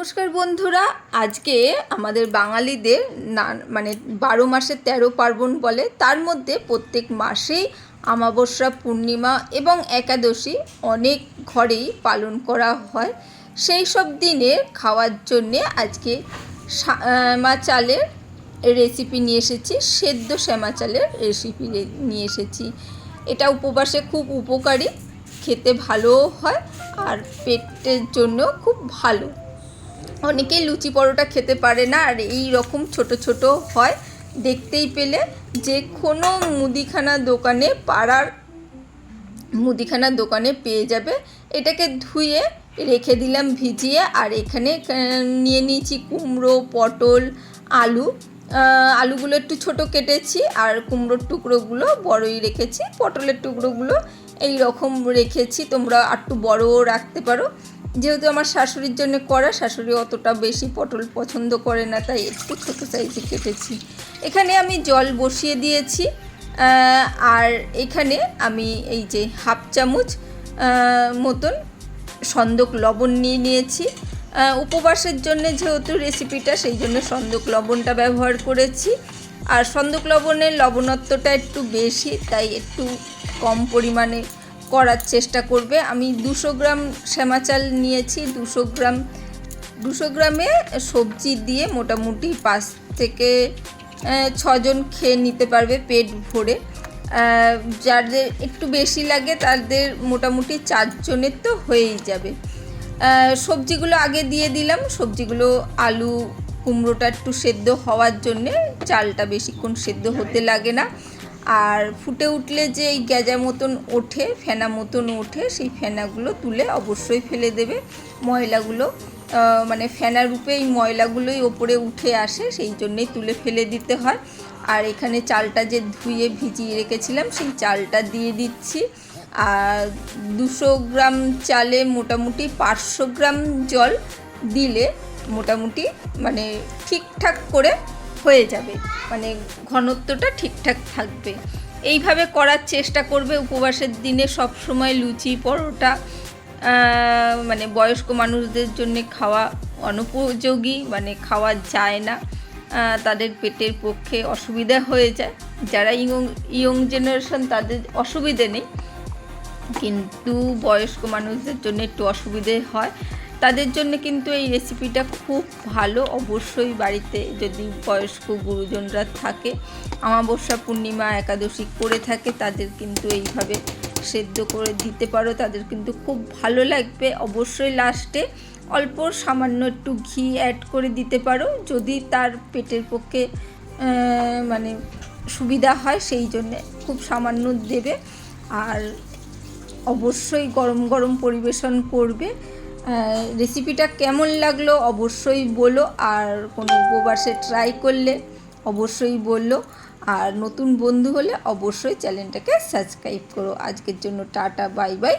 নমস্কার বন্ধুরা, আজকে আমাদের বাঙালিদের না মানে বারো মাসে তেরো পার্বণ বলে, তার মধ্যে প্রত্যেক মাসেই আমাবস্যা পূর্ণিমা এবং একাদশী অনেক ঘরেই পালন করা হয়। সেই সব দিনে খাওয়ার জন্যে আজকে শ্যামা চালের রেসিপি নিয়ে এসেছি, সেদ্ধ শ্যামা চালের রেসিপি নিয়ে এসেছি। এটা উপবাসে খুব উপকারী, খেতে ভালোও হয় আর পেটের জন্য খুব ভালো। অনেকেই লুচি পরোটা খেতে পারে না, আর এই রকম ছোট ছোট হয়। দেখতেই পেলে যে কোনো মুদিখানা দোকানে, পাড়ার মুদিখানা দোকানে পেয়ে যাবে। এটাকে ধুয়ে রেখে দিলাম ভিজিয়ে, আর এখানে নিয়ে নিয়েছি কুমড়ো, পটল, আলু। আলুগুলো একটু ছোট কেটেছি, আর কুমড়োর টুকরোগুলো বড়ই রেখেছি। পটলের টুকরোগুলো এই রকম রেখেছি, তোমরা একটু বড়ও রাখতে পারো। যেহেতু আমার শাশুড়ির জন্য করা শাশুড়ি অতটা বেশি পটল পছন্দ করে না, তাই একটু ছোটো সাইজে কেটেছি। এখানে আমি জল বসিয়ে দিয়েছি আর এখানে আমি এই যে হাফ চামচ মতন সন্দক লবণ নিয়ে নিয়েছি। উপবাসের জন্য যেহেতু রেসিপিটা সেই জন্য সন্দক লবণটা ব্যবহার করেছি। আর সন্দক লবণের লবণত্বটা একটু বেশি, তাই একটু কম পরিমাণে করার চেষ্টা করবে। আমি দুশো গ্রাম শ্যামা চাল নিয়েছি, দুশো গ্রাম, দুশো গ্রামে সবজি দিয়ে মোটামুটি পাঁচ থেকে ছজন খেয়ে নিতে পারবে পেট ভরে। যাদের একটু বেশি লাগে তাদের মোটামুটি চারজনের তো হয়েই যাবে। সবজিগুলো আগে দিয়ে দিলাম। সবজিগুলো আলু, কুমড়োটা একটু সেদ্ধ হওয়ার জন্যে চালটা বেশিক্ষণ সেদ্ধ হতে লাগে না। আর ফুটে উঠলে যে এই গ্যাজা মতন ওঠে, ফেনা মতন ওঠে, সেই ফেনাগুলো তুলে অবশ্যই ফেলে দেবে। ময়লাগুলো মানে ফেনা রূপে এই ময়লাগুলোই ওপরে উঠে আসে, সেই জন্যেই তুলে ফেলে দিতে হয়। আর এখানে চালটা যে ধুয়ে ভিজিয়ে রেখেছিলাম, সেই চালটা দিয়ে দিচ্ছি। আর দুশো গ্রাম চালে মোটামুটি পাঁচশো গ্রাম জল দিলে মোটামুটি মানে ঠিকঠাক করে হয়ে যাবে। মানে ঘনত্বটা ঠিকঠাক থাকবে। এইভাবে করার চেষ্টা করবে উপবাসের দিনে সব সময় লুচি, পরোটা মানে বয়স্ক মানুষদের জন্য খাওয়া অনুপযোগী মানে খাওয়া যায় না। তাদের পেটের পক্ষে অসুবিধা হয়ে যায়। যারা ইয়ং ইয়ং জেনারেশন তাদের অসুবিধে নেই। কিন্তু বয়স্ক মানুষদের জন্য একটু অসুবিধে হয়। তাদের জন্য কিন্তু এই রেসিপিটা খুব ভালো। অবশ্যই বাড়িতে যদি বয়স্ক গুরুজনরা থাকে আমাবস্যা পূর্ণিমা, একাদশী করে থাকে, তাদের কিন্তু এইভাবে সেদ্ধ করে দিতে পারো। তাদের কিন্তু খুব ভালো লাগবে। অবশ্যই লাস্টে অল্প সামান্য একটু ঘি অ্যাড করে দিতে পারো। যদি তার পেটের পক্ষে মানে সুবিধা হয়, সেই জন্যে খুব সামান্য দেবে। আর অবশ্যই গরম গরম পরিবেশন করবে। রেসিপিটা কেমন লাগল অবশ্যই বলো, আর কোনো উপবাসে ট্রাই করলে অবশ্যই বলল আর নতুন বন্ধু হলে অবশ্যই চ্যানেলটাকে সাবস্ক্রাইব করো। আজকের জন্য টাটা বাই বাই